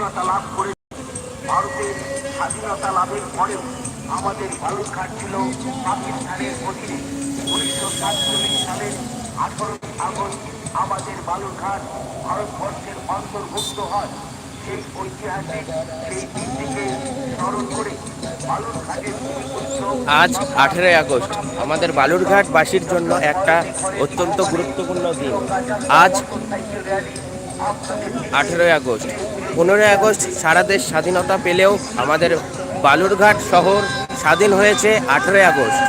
স্বাধীনতা লাভ করে ভারতের স্বাধীনতা লাভের পরেও আমাদের বালুরঘাট ছিল পাকিস্তানের অধীনে। উনিশশো সাতচল্লিশ সালের আঠারোই আগস্ট আমাদের বালুরঘাট ভারতবর্ষের অন্তর্ভুক্ত হয়। সেই ঐতিহাসিক সেই দিনটিকে স্মরণ করে আজ আঠেরোই আগস্ট। আমাদের বালুরঘাটবাসীর জন্য একটা অত্যন্ত গুরুত্বপূর্ণ দিন। আজ আঠেরোই আগস্ট। পনেরোই আগস্ট সারা দেশ স্বাধীনতা পেলেও আমাদের বালুরঘাট শহর স্বাধীন হয়েছে আঠেরোই আগস্ট।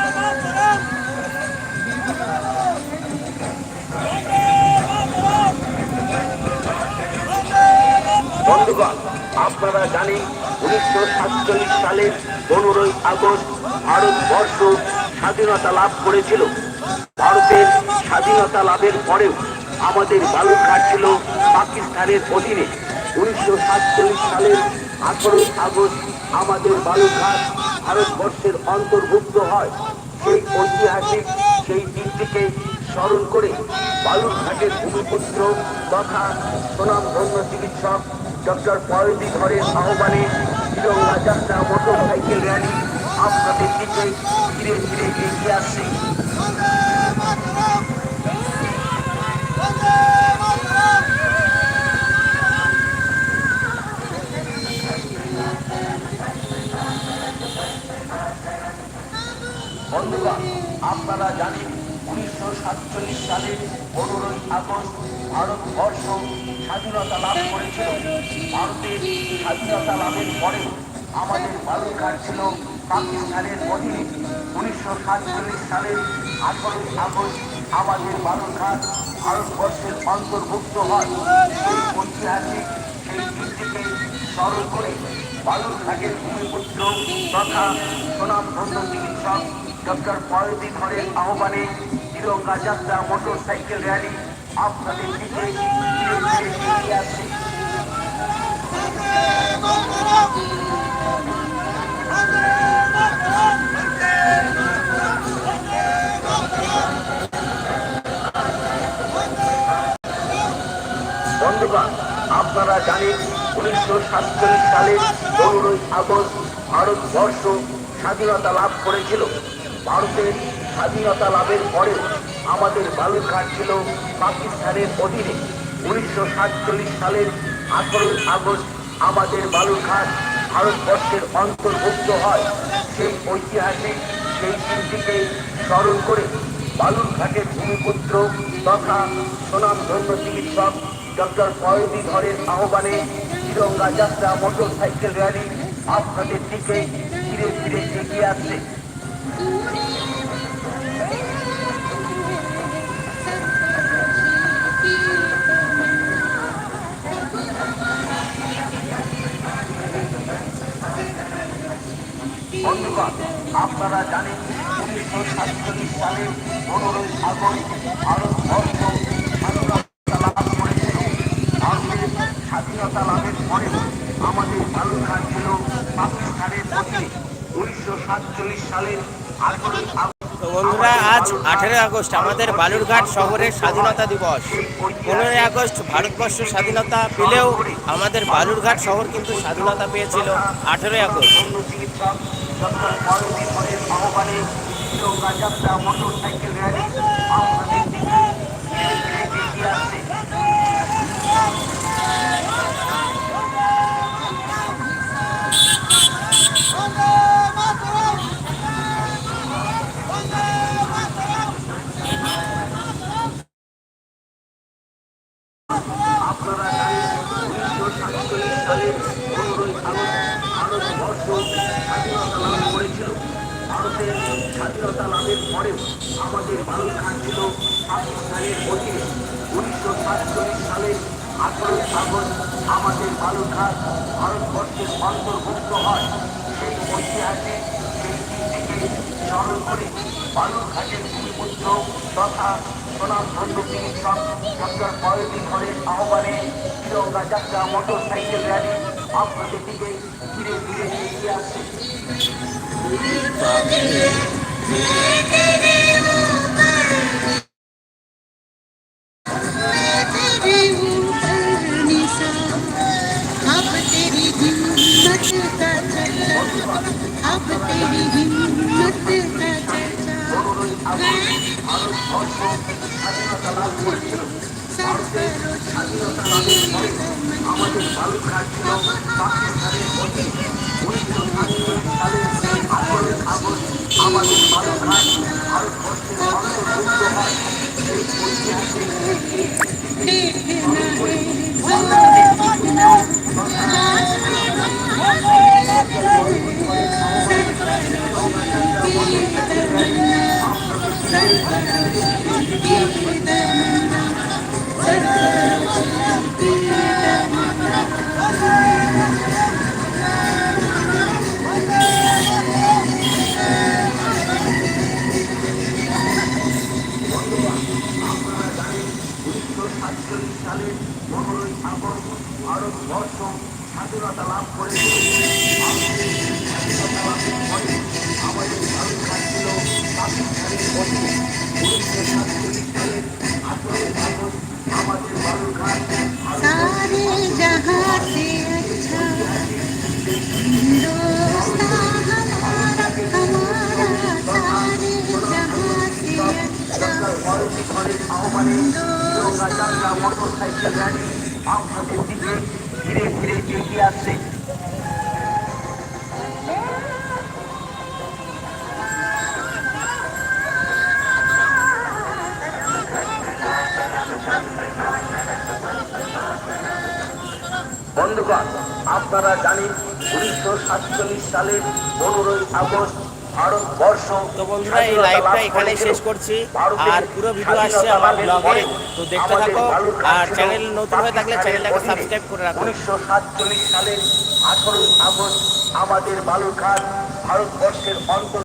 আপনারা জানেন উনিশশো সাতচল্লিশ সালের পনেরোই আগস্ট ভারতবর্ষ স্বাধীনতা লাভ করেছিল। ভারতের স্বাধীনতা লাভের পরেও আমাদের বালুরঘাট ছিল পাকিস্তানের অধীনে। উনিশশো সাতচল্লিশ সালের আঠারোই আগস্ট আমাদের বালুরঘাট ভারতবর্ষের অন্তর্ভুক্ত হয়। সেই ঐতিহাসিক সেই দিনটিকে স্মরণ করে বালুরঘাটের ভূমিপুত্র তথা সুনামধন্য চিকিৎসক ডক্টর পয়দি ধরের আহ্বানে তিরঙ্গা যাত্রা মোটর সাইকেল র্যালি আপনাদের দিকে ধীরে ধীরে এগিয়ে আসছে। আপনারা জানেন উনিশশো সাতচল্লিশ সালের পনেরোই আগস্ট ভারতবর্ষ স্বাধীনতা লাভ করেছিল। ভারতের স্বাধীনতা লাভের পরে আমাদের বালুরঘাট ছিল পাকিস্তানের অধীনে। উনিশশো সাতচল্লিশ সালের আঠারোই আগস্ট আমাদের বালুরঘাট ভারতবর্ষের অন্তর্ভুক্ত হয়। সেই ঐতিহাসিক সেই দিনটিকে স্মরণ করে বালুরঘাটের ভূমিপুত্র তথা সুনামধন্য চিকিৎসক ডক্টর পয়দি ধরের আহ্বানে তিরঙ্গা যাত্রা মোটর সাইকেল র্যালি আপনাদের আপনারা জানেন উনিশশো সাতচল্লিশ সালের পনেরোই আগস্ট ভারতবর্ষ স্বাধীনতা লাভ করেছিল। ভারতের স্বাধীনতা লাভের পরে আমাদের বালুরঘাট ছিল পাকিস্তানের অধীনে। উনিশশো সাতচল্লিশ সালের আঠারোই আগস্ট আমাদের বালুরঘাট ভারতবর্ষের অন্তর্ভুক্ত হয়। সেই ঐতিহাসিক সেই দিনটিকে স্মরণ করে বালুরঘাটের ভূমিপুত্র তথা সুনামধন্য চিকিৎসক ডক্টর পয়দি ধরের আহ্বানে তিরঙ্গা যাত্রা মোটর সাইকেল র্যালি আপনাদের দিকে ধীরে ধীরে এগিয়ে আসছে। বন্ধুগণ আপনারা জানেন উনিশশো সাতচল্লিশ সালে পনেরোই আগস্ট ভারতবর্ষ স্বাধীনতা লাভ করেছিল। ভারতের স্বাধীনতা লাভের পরে আমাদের বালুরঘাট ছিল পাকিস্তানের অধীনে বন্ধুরা আজ আঠেরোই আগস্ট আমাদের বালুরঘাট শহরের স্বাধীনতা দিবস। পনেরোই আগস্ট ভারতবর্ষ স্বাধীনতা পেলেও আমাদের বালুরঘাট শহর কিন্তু স্বাধীনতা পেয়েছিল আঠেরোই আগস্ট। অন্য চিকিৎসক আপনারা জানেন উনিশশো পনেরোই ভারতবর্ষ স্বাধীনতা লাভ করেছিল ভারতের স্বাধীনতা লাভের পরেও আমাদের বালুরঘাট ছিল পাকিস্তানের অধীনে উনিশশো সাতচল্লিশ সালের আঠারোই আগস্ট আমাদের বালুরঘাট ভারতবর্ষের অন্তর্ভুক্ত হয় সেই ঐতিহাসিক সেই করে বালুরঘাটের ভূমিপুত্র তথা সুনামধন্য চিকিৎসক সরকার পয়দি ধরের আহ্বানে তিরঙ্গা যাত্রা মোটর সাইকেল র্যালি আপনাদের দিকে ধীরে ধীরে এগিয়ে আসছে। স্বাধীনতা লাভ করেছিল ভারতের স্বাধীনতা লাভের আমাদের তালুক রাজ্য পাকিস্তানের অধীন ভারতবর্ষ স্বাধীনতা লাভ করেছে স্বাধীনতা লাভ করে আমাদের ভারতবর্ষ ছিল পাকিস্তানের পথে উনিশশো সাতচল্লিশ সালের আঠারোই আগস্ট আমাদের বালুরঘাট সরকার ভারতী ঘরের আহ্বানে মোটরসাইকেল র্যালি আপনাদের দিকে ধীরে ধীরে এগিয়ে আসছে বন্ধুগণ আপনারা জানেন উনিশশো সাতচল্লিশ সালের পনেরোই আগস্ট তো বন্ধুরা এই লাইভটা এখানেই শেষ করছি। আর পুরো ভিডিও আসছে আমার ব্লগে তো দেখতে থাকো আর চ্যানেল নতুন হয়ে থাকলে চ্যানেলটাকে সাবস্ক্রাইব করে রাখো। উনিশশো সাতচল্লিশ সালের আঠারোই আগস্ট আমাদের বালুরঘাট ভারতবর্ষের অন্তর